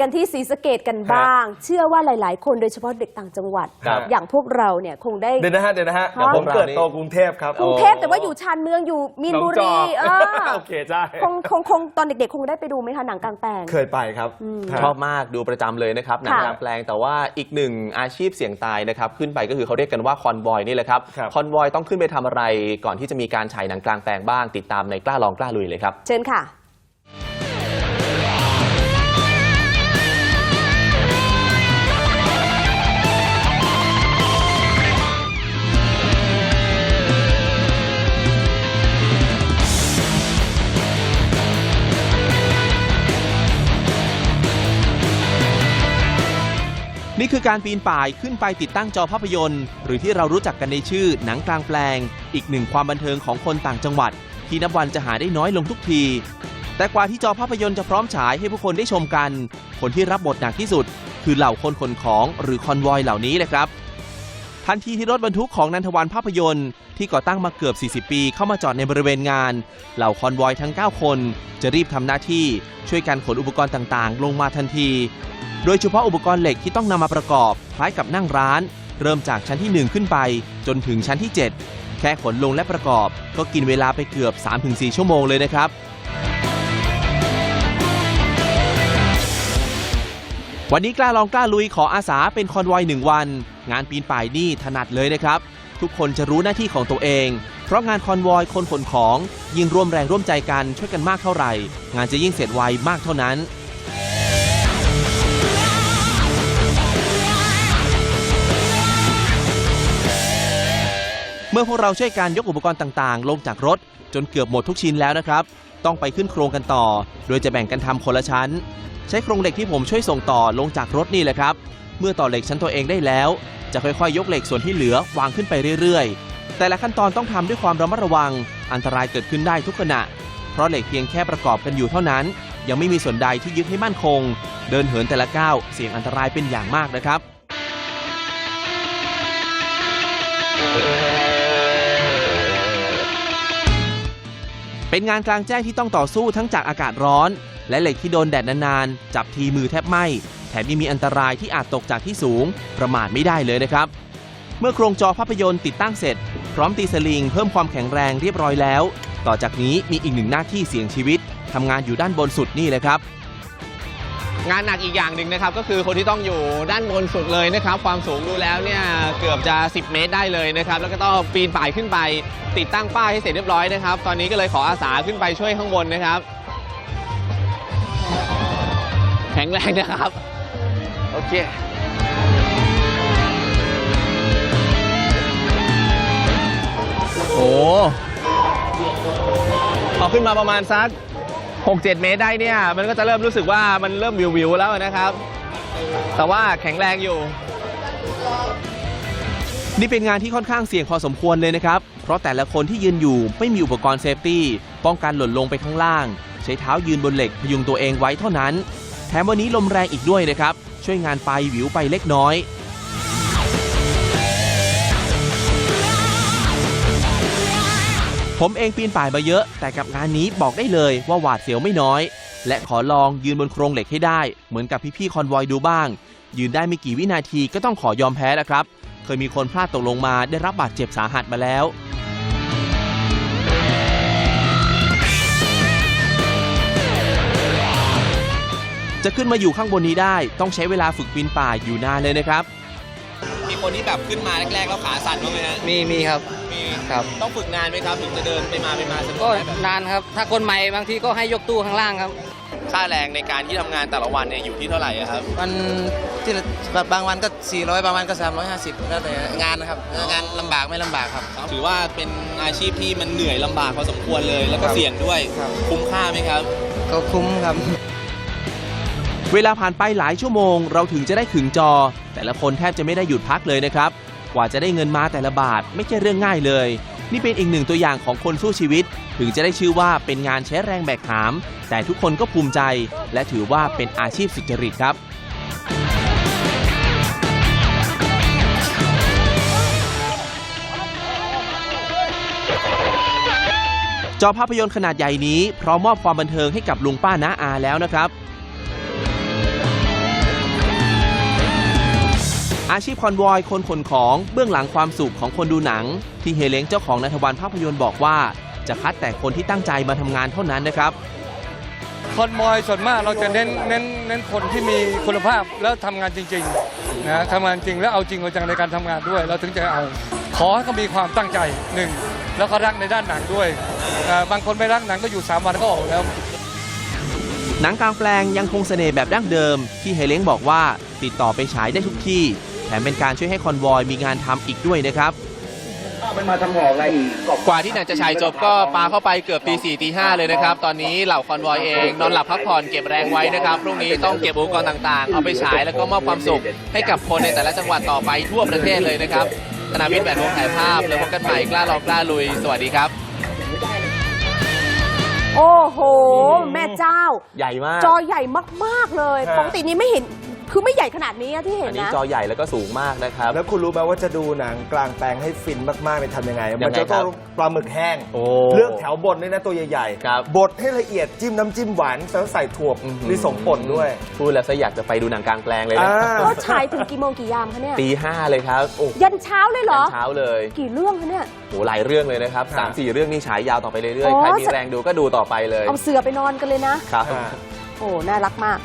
กันที่ศรีสะเกดกันบ้าง เชื่อว่าหลาย ๆ คนโดยเฉพาะเด็กต่างจังหวัด ครับอย่างพวกเราเนี่ยคงได้ เดี๋ยวนะฮะเดี๋ยวนะฮะครับ ผมเกิดโตกรุงเทพครับ กรุงเทพแต่ว่าอยู่ชานเมืองอยู่มีนบุหนองจรีอกเออโอเคใช่คงคงคงตอนเด็ก ๆ คงได้ไปดูไหมคะหนังกลางแปลง เคยไปครับอืมฮะชอบมากดูประจำเลยนะครับหนังค่ะกลางแปลงแต่ว่าอีกหนึ่งอาชีพเสี่ยงตายนะครับ ขึ้นไปก็คือเขาเรียกกันว่าคอนวอยนี่แหละครับครับ คอนวอยต้องขึ้นไปทำอะไรก่อนที่จะมีการฉายหนังกลางแปลงบ้างติดตามในกล้าลองกล้าลุยเลยครับ เชิญค่ะ นี่คือการปีนป่ายขึ้นไปติดตั้งจอภาพยนตร์ หรือที่เรารู้จักกันในชื่อหนังกลางแปลง อีกหนึ่งความบันเทิงของคนต่างจังหวัด ที่นับวันจะหาได้น้อยลงทุกที แต่กว่าที่จอภาพยนตร์จะพร้อมฉายให้ผู้คนได้ชมกัน คนที่รับบทหนักที่สุด คือเหล่าคนขนของหรือคอนวอยเหล่านี้แหละครับ ทันทีที่รถบรรทุกของนันทวันภาพยนตร์ที่ก่อตั้งมาเกือบ 40 ปีเข้ามาจอดในบริเวณงาน เหล่าคอนวอยทั้ง 9 คน จะรีบทำหน้าที่ช่วยกันขนอุปกรณ์ต่างๆ ลงมาทันที โดยเฉพาะอุปกรณ์เหล็กที่ต้องนำมาประกอบ คล้ายกับนั่งร้าน เริ่มจากชั้นที่ 1 ขึ้นไป จนถึงชั้นที่ 7 แค่ขนลงและประกอบ ก็กินเวลาไปเกือบ 3-4 ชั่วโมงเลยนะครับ วันนี้กล้าลองกล้าลุยขออาสาเป็นคอนวอยหนึ่งวัน งานปีนป่ายนี่ถนัดเลยนะครับ ทุกคนจะรู้หน้าที่ของตัวเอง เพราะงานคอนวอยคนขนของ ยิ่งร่วมแรงร่วมใจกันช่วยกันมากเท่าไหร่ งานจะยิ่งเสร็จไวมากเท่านั้นเมื่อพวกเราช่วยการยกอุปกรณ์ต่างๆ ลงจากรถ จนเกือบหมดทุกชิ้นแล้วนะครับ ต้องไปขึ้นโครงกันต่อ โดยจะแบ่งกันทำคนละชั้น ใช้โครงเหล็กที่ผมช่วยส่งต่อลงจากรถนี่แหละครับ เมื่อต่อเหล็กชั้นตัวเองได้แล้ว จะค่อยๆ ยกเหล็กส่วนที่เหลือวางขึ้นไปเรื่อยๆ แต่ละขั้นตอนต้องทำด้วยความระมัดระวัง อันตรายเกิดขึ้นได้ทุกขณะ เพราะเหล็กเพียงแค่ประกอบกันอยู่เท่านั้น ยังไม่มีส่วนใดที่ยึดให้มั่นคง เดินเหินแต่ละก้าวเสี่ยงอันตรายเป็นอย่างมากนะครับ เป็นงานกลางแจ้งที่ต้องต่อสู้ทั้งจากอากาศร้อน และเหล็กที่โดนแดดนานๆ จับทีมือแทบไหม้แถมยังมีอันตรายที่อาจตกจากที่สูง ประมาทไม่ได้เลยนะครับ เมื่อโครงจอภาพยนตร์ติดตั้งเสร็จ พร้อมตีสลิงเพิ่มความแข็งแรงเรียบร้อยแล้ว ต่อจากนี้มีอีกหนึ่งหน้าที่เสี่ยงชีวิตทำงานอยู่ด้านบนสุดนี่เลยครับ งานหนักอีกอย่างหนึ่งนะครับ ก็คือคนที่ต้องอยู่ด้านบนสุดเลยนะครับ ความสูงดูแล้วเนี่ยเกือบจะ 10 เมตรได้เลยนะครับ แล้วก็ต้องปีนป่ายขึ้นไป ติดตั้งป้ายให้เสร็จเรียบร้อยนะครับ ตอนนี้ก็เลยขออาสาขึ้นไปช่วยข้างบนนะครับ แข็งแรงนะครับ โอเคโอ้พอขึ้นมาประมาณสัก 6-7 เมตรได้เนี่ย มันก็จะเริ่มรู้สึกว่ามันเริ่มวิววิวแล้วนะครับ แต่ว่าแข็งแรงอยู่ นี่เป็นงานที่ค่อนข้างเสี่ยงพอสมควรเลยนะครับ เพราะแต่ละคนที่ยืนอยู่ไม่มีอุปกรณ์เซฟตี้ ป้องกันหล่นลงไปข้างล่าง ใช้เท้ายืนบนเหล็กพยุงตัวเองไว้เท่านั้น แถมวันนี้ลมแรงอีกด้วยนะครับ ช่วยงานไปวิวไปเล็กน้อย ผมเองปีนป่ายมาเยอะ แต่กับงานนี้บอกได้เลยว่าหวาดเสียวไม่น้อย และขอลองยืนบนโครงเหล็กให้ได้ เหมือนกับพี่ๆคอนวอยดูบ้าง ยืนได้ไม่กี่วินาทีก็ต้องขอยอมแพ้แล้วครับ เคยมีคนพลาดตกลงมาได้รับบาดเจ็บสาหัสมาแล้วจะขึ้นมาอยู่ข้างบนนี้ได้ ต้องใช้เวลาฝึกปีนป่ายอยู่นานเลยนะครับ คนที่แบบขึ้นมาแรกๆแล้วขาสั่นบ้างไหมฮะมีมีครับ มีครับ ต้องฝึกนานไหมครับถึงจะเดินไปมาไปมาสะดวก็กได้แบบนานครับ ถ้าคนใหม่บางทีก็ให้ยกตู้ข้างล่างครับ ค่าแรงในการที่ทำงานแต่ละวันเนี่ยอยู่ที่เท่าไหร่อะครับ มันที่แบบบางวันก็ 400 บางวันก็ 350 แล้วแต่งานนะครับ งานลำบากไม่ลำบากครับ ถือว่าเป็นอาชีพที่มันเหนื่อยลำบากพอสมควรเลย แล้วก็เสี่ยงด้วยครับ คุ้มค่าไหมครับ ก็คุ้มครับ เวลาผ่านไปหลายชั่วโมง เราถึงจะได้ขึงจอ แต่ละคนแทบจะไม่ได้หยุดพักเลยนะครับ กว่าจะได้เงินมาแต่ละบาทไม่ใช่เรื่องง่ายเลย นี่เป็นอีกหนึ่งตัวอย่างของคนสู้ชีวิต ถึงจะได้ชื่อว่าเป็นงานใช้แรงแบกหาม แต่ทุกคนก็ภูมิใจ และถือว่าเป็นอาชีพสุจริตครับจอภาพยนตร์ขนาดใหญ่นี้พร้อมมอบความบันเทิงให้กับลุงป้าน้าอาแล้วนะครับ อาชีพคอนวอยคนขนของเบื้องหลังความสุขของคนดูหนัง ที่เฮเล้งเจ้าของนันทวันภาพยนตร์บอกว่า จะคัดแต่คนที่ตั้งใจมาทำงานเท่านั้นนะครับ คอนบอยส่วนมากเราจะเน้นเน้นเน้นคนที่มีคุณภาพแล้วทำงานจริงๆนะทำงานจริงแล้วเอาจริงเอาจังในการทำงานด้วย เราถึงจะเอา ขอให้เขามีความตั้งใจหนึ่งแล้วก็รักในด้านหนังด้วยอ่าบางคนไม่รักหนังก็อยู่3วันก็ออกแล้ว หนังกลางแปลงยังคงเสน่ห์แบบดั้งเดิม ที่เฮเล้งบอกว่าติดต่อไปฉายได้ทุกที่แถมเป็นการช่วยให้คอนวอยมีงานทำอีกด้วยนะครับกว่าที่หนังจะฉายจบก็ปาเข้าไปเกือบตีสี่ตีห้าเลยนะครับ ตอนนี้เหล่าคอนวอยเองนอนหลับพักผ่อนเก็บแรงไว้นะครับ พรุ่งนี้ต้องเก็บอุปกรณ์ต่างๆ เอาไปฉายแล้วก็มอบความสุข ให้กับคนในแต่ละจังหวัดต่อไปทั่วประเทศเลยนะครับธนาวิทย์แบบวงถ่ายภาพแล้วพบกันใหม่กล้าลองกล้าลุย สวัสดีครับ โอ้โห แม่เจ้า ใหญ่มาก จอใหญ่มาก ๆ เลยฮะปกตินี้ไม่เห็น คือไม่ใหญ่ขนาดนี้อะที่เห็อันนนี้นะ จอใหญ่แล้วก็สูงมากนะครับ แล้วคุณรู้ไหมว่าจะดูหนังกลางแปลงให้ฟินมากๆเป็นทำยังไง ยังไงมันจะต้องครับปลาหมึกแห้ง โอ้เลือกแถวบนด้วยนะตัวใหญ่ครับ บดให้ละเอียดจิ้มน้ำจิ้มหวานแล้วใส่ถั่วอื้อหือมีสมป่นด้วย พูดแล้วซะอยากจะไปดูหนังกลางแปลงเลยนะอ่า ก็ฉายถึงกี่โมงกี่ยามคะเนี่ย ตีห้าเลยครับโอ้ยันเช้าเลยเหรอ เช้าเลยกี่เรื่องคะเนี่ย โหหลายเรื่องเลยนะครับครับสามสี่เรื่องนี่ฉายยาวต่อไปเรื่อยอ๋ๆอใครมีแรงดูก็ดูต่อไปเลยเอาเสือไปนอนกันเลยนะ ครับ อ่า โอ้ น่ารักมาก